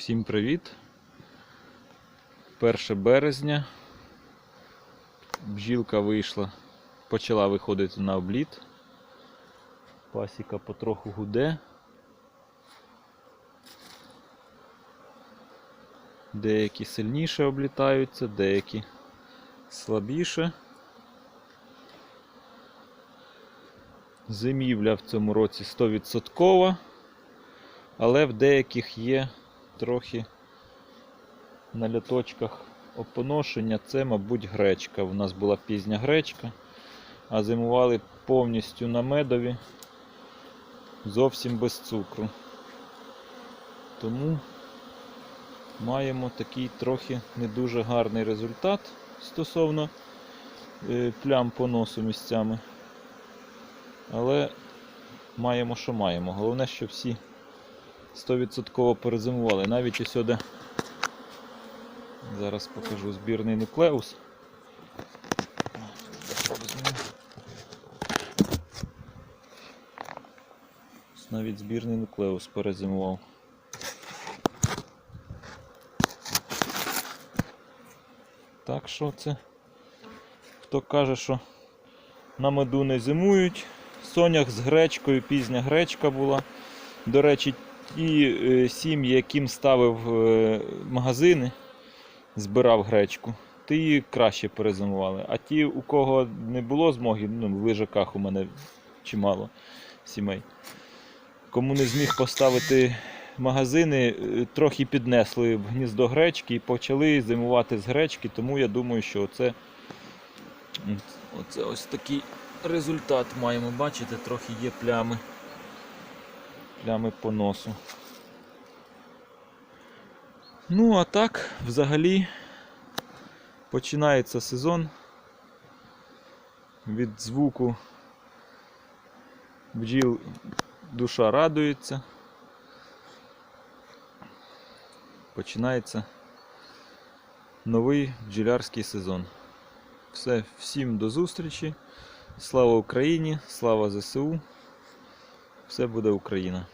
Всім привіт! 1 березня. Бджілка вийшла, почала виходити на обліт. Пасіка потроху гуде. Деякі сильніше облітаються, деякі слабіше. Зимівля в цьому році 100%, але в деяких є трохи на ляточках опоношення. Це, мабуть, гречка. У нас була пізня гречка, а зимували повністю на медові, зовсім без цукру. Тому маємо такий трохи не дуже гарний результат стосовно е, плям по носу місцями. Але маємо, що маємо. Головне, що всі 100% перезимували. Навіть ось сюди зараз покажу збірний нуклеус. Навіть збірний нуклеус перезимував. Так що це? Хто каже, що на меду не зимують. Сонях з гречкою, пізня гречка була. До речі, ті е, сім'ї, яким ставив е, магазини, збирав гречку, ті краще перезимували. А ті, у кого не було змоги, ну, в лежаках у мене чимало сімей. Кому не зміг поставити магазини, е, трохи піднесли в гніздо гречки і почали зимувати з гречки, тому я думаю, що це, оце ось такий результат маємо. Бачите, трохи є плями. Плями по носу. Ну, а так, взагалі, починається сезон. Від звуку бджіл душа радується. Починається новий бджілярський сезон. Все, всім до зустрічі. Слава Україні, слава ЗСУ. Все буде Україна.